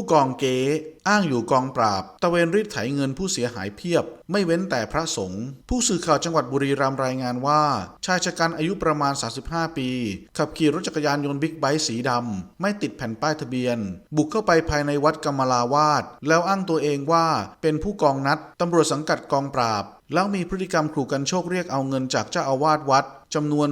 ผู้กองเก๋อ้างอยู่กองปราบ ตะเวนรีดไถเงินผู้เสียหายเพียบ ไม่เว้นแต่พระสงฆ์ผู้สื่อข่าวจังหวัดบุรีรัมย์รายงานว่า ชายชะกันอายุประมาณ 35 ปี ขับขี่รถจักรยานยนต์บิ๊กไบค์สีดำ ไม่ติดแผ่นป้ายทะเบียน บุกเข้าไปภายในวัดกำมลาวาดแล้วอ้างตัวเองว่าเป็นผู้กองนัดตำรวจสังกัดกองปราบ แล้วมีพฤติกรรมขู่กันโชคเรียกเอาเงินจากเจ้าอาวาสวัดจำนวน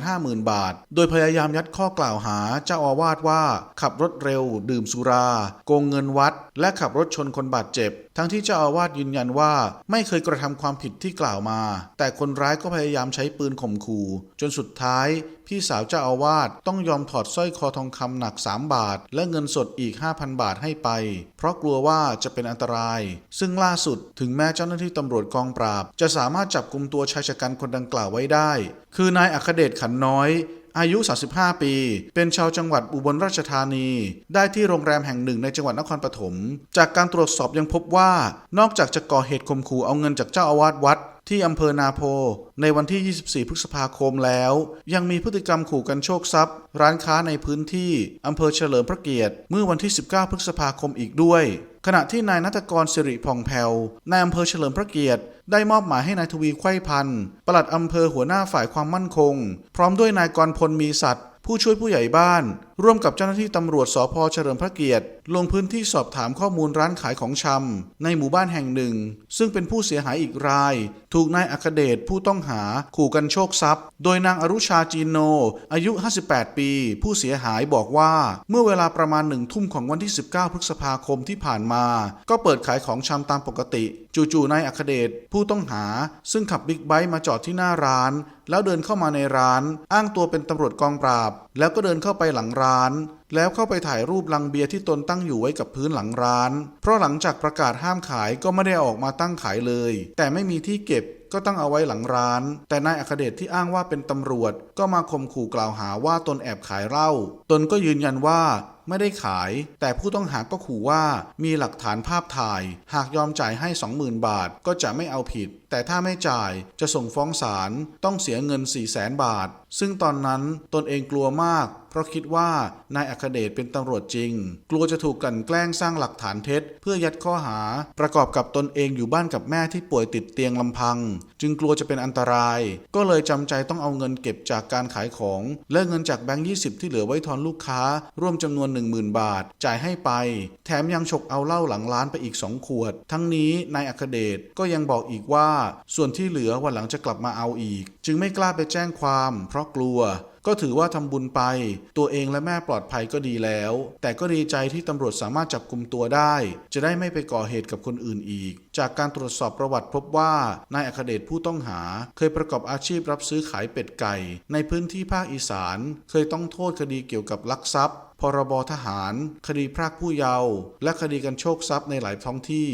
250,000 บาท โดยพยายามยัดข้อกล่าวหาเจ้าอาวาสว่า ขับรถเร็ว ดื่มสุรา โกงเงินวัด และขับรถชนคนบาดเจ็บ ทั้งที่เจ้าอาวาสยืนยันว่า ไม่เคยกระทำความผิดที่กล่าวมา แต่คนร้ายก็พยายามใช้ปืนข่มขู่ จนสุดท้าย พี่สาวเจ้าอาวาสต้องยอมถอดสร้อยคอทองคำหนัก 3 บาท และเงินสดอีก 5,000 บาทให้ไป เพราะกลัวว่าจะเป็นอันตราย ซึ่งล่าสุดถึงแม้เจ้าหน้าที่ตำรวจกองปราบจะสามารถจับกลุ่มตัวชายชะกันคนดังกล่าวไว้ได้ คือนายอัคเดชขันน้อย อายุ 35 ปี เป็นชาวจังหวัดอุบลราชธานี ได้ที่โรงแรมแห่งหนึ่งในจังหวัดนครปฐม จากการตรวจสอบยังพบว่า นอกจากจะก่อเหตุข่มขู่เอาเงินจากเจ้าอาวาสวัดที่อำเภอนาโพ ในวันที่ 24 พฤษภาคมแล้ว ยังมีพฤติกรรมขู่กันโชคทรัพย์ ร้านค้าในพื้นที่อำเภอเฉลิมพระเกียรติ เมื่อวันที่ 19 พฤษภาคมอีกด้วย ขณะที่นายนัตกรสิริผ่องแผ่วนายอำเภอเฉลิมพระเกียรติได้มอบหมายให้นายทวีไข้พันธ์ปลัดอำเภอหัวหน้าฝ่ายความมั่นคง พร้อมด้วยนายกรพลมีสัตว์ ผู้ช่วยผู้ใหญ่บ้าน ร่วมกับเจ้าหน้าที่ตำรวจสพเฉลิมพระเกียรติ ลงพื้นที่สอบถามข้อมูลร้านขายของชำในหมู่บ้านแห่งหนึ่ง ซึ่งเป็นผู้เสียหายอีกราย ถูกนายอัคเดชผู้ต้องหาขู่กันโชคทรัพย์ โดยนางอรุชาจีโน อายุ 58 ปี ผู้เสียหายบอกว่า เมื่อเวลาประมาณหนึ่งทุ่มของวันที่ 19 พฤษภาคมที่ผ่านมา ก็เปิดขายของชำตามปกติ จู่ๆนายอัคเดชผู้ต้องหา ซึ่งขับบิ๊กไบค์มาจอดที่หน้าร้าน แล้วเดินเข้ามาในร้าน อ้างตัวเป็นตำรวจกองปราบแล้วก็เดินเข้าไปหลังร้าน แล้วเข้าไปถ่ายรูปลังเบียร์ที่ตนตั้งอยู่ไว้กับพื้นหลังร้าน เพราะหลังจากประกาศห้ามขายก็ไม่ได้ออกมาตั้งขายเลย แต่ไม่มีที่เก็บก็ตั้งเอาไว้หลังร้าน แต่นายอัคเดชที่อ้างว่าเป็นตำรวจ ก็มาข่มขู่กล่าวหาว่าตนแอบขายเหล้า ตนก็ยืนยันว่าไม่ได้ขาย แต่ผู้ต้องหาก็ขู่ว่ามีหลักฐานภาพถ่าย หากยอมจ่ายให้ 20,000 บาทก็จะไม่เอาผิด แต่ถ้าไม่จ่ายจะส่งฟ้องศาลต้องเสียเงิน 4 0 0แสนบาท ซึ่งตอนนั้นตนเองกลัวมาก เพราะคิดว่านายอัคเดชเป็นตำรวจจริง กลัวจะถูกกลั่นแกล้งสร้างหลักฐานเท็จ เพื่อยัดข้อหา ประกอบกับตนเองอยู่บ้านกับแม่ที่ป่วยติดเตียงลำพัง จึงกลัวจะเป็นอันตราย ก็เลยจำใจต้องเอาเงินเก็บจากการขายของ และเงินจากแบงค์20 ที่เหลือไว้ทอนลูกค้า ร่วมจำนวน10,000 บาท จ่ายให้ไป แถมยังฉกเอาเหล้าหลังร้านไปอีก 2 ขวด ทั้งนี้นายอัคเดชก็ยังบอกอีกว่า ส่วนที่เหลือวันหลังจะกลับมาเอาอีก จึงไม่กล้าไปแจ้งความ เพราะกลัวก็ถือว่าทำบุญไป ตัวเองและแม่ปลอดภัยก็ดีแล้ว แต่ก็ดีใจที่ตำรวจสามารถจับกลุ่มตัวได้ จะได้ไม่ไปก่อเหตุกับคนอื่นอีก จากการตรวจสอบประวัติพบว่านายอัคเดชผู้ต้องหา เคยประกอบอาชีพรับซื้อขายเป็ดไก่ ในพื้นที่ภาคอีสาน เคยต้องโทษคดีเกี่ยวกับลักทรัพย์ พรบทหาร คดีพรากผู้เยาว์และคดีการโชคทรัพย์ในหลายท้องที่